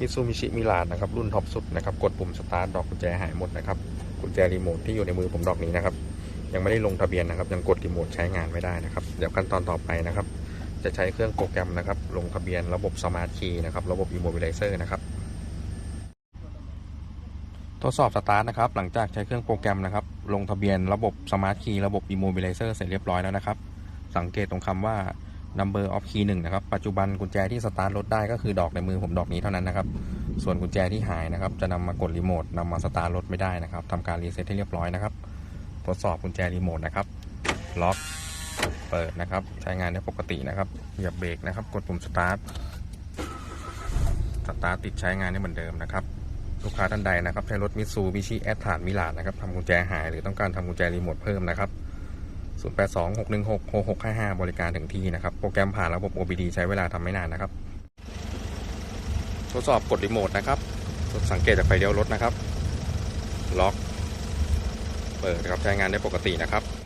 มิซูมิชิมิลานนะครับรุ่นท็อปสุดนะครับกดปุ่มสตาร์ทดอกกุญแจหายหมดนะครับกุญแจรีโมทที่อยู่ในมือผมดอกนี้นะครับยังไม่ได้ลงทะเบียนนะครับยังกดรีโมทใช้งานไม่ได้นะครับเดี๋ยวขั้นตอนต่อไปนะครับจะใช้เครื่องโปรแกรมนะครับลงทะเบียนระบบสมาร์ทคีย์นะครับระบบ Immobilizer นะครับทดสอบสตาร์ทนะครับหลังจากใช้เครื่องโปรแกรมนะครับลงทะเบียนระบบสมาร์ทคีย์ระบบ Immobilizer เสร็จเรียบร้อยแล้วนะครับสังเกตตรงคำว่า number of key 1นะครับ ปัจจุบันกุญแจที่สตาร์ทรถได้ก็คือดอกในมือผมดอกนี้เท่านั้นนะครับ ส่วนกุญแจที่หายนะครับ จะนำมากดรีโมทนำมาสตาร์ทรถไม่ได้นะครับทำการรีเซ็ตให้เรียบร้อยนะครับ ทดสอบกุญแจรีโมทนะครับ ล็อก เปิดนะครับ ใช้งานได้ปกตินะครับเหยียบเบรกนะครับ กดปุ่มสตาร์ท สตาร์ทติดใช้งานได้เหมือนเดิมนะครับ ลูกค้าท่านใดนะครับ ใช้รถมิตซูบิชิแอดฐานมิลานนะครับทำกุญแจหายหรือต้องการทำกุญแจรีโมทเพิ่มนะครับ 0826166655 บริการถึงที่นะครับ โปรแกรมผ่านระบบ OBD ใช้เวลาทำไม่นานนะครับ ทดสอบกดรีโมทนะครับ สังเกตจากไฟเลี้ยวรถนะครับ ล็อก เปิดครับใช้งานได้ปกตินะครับ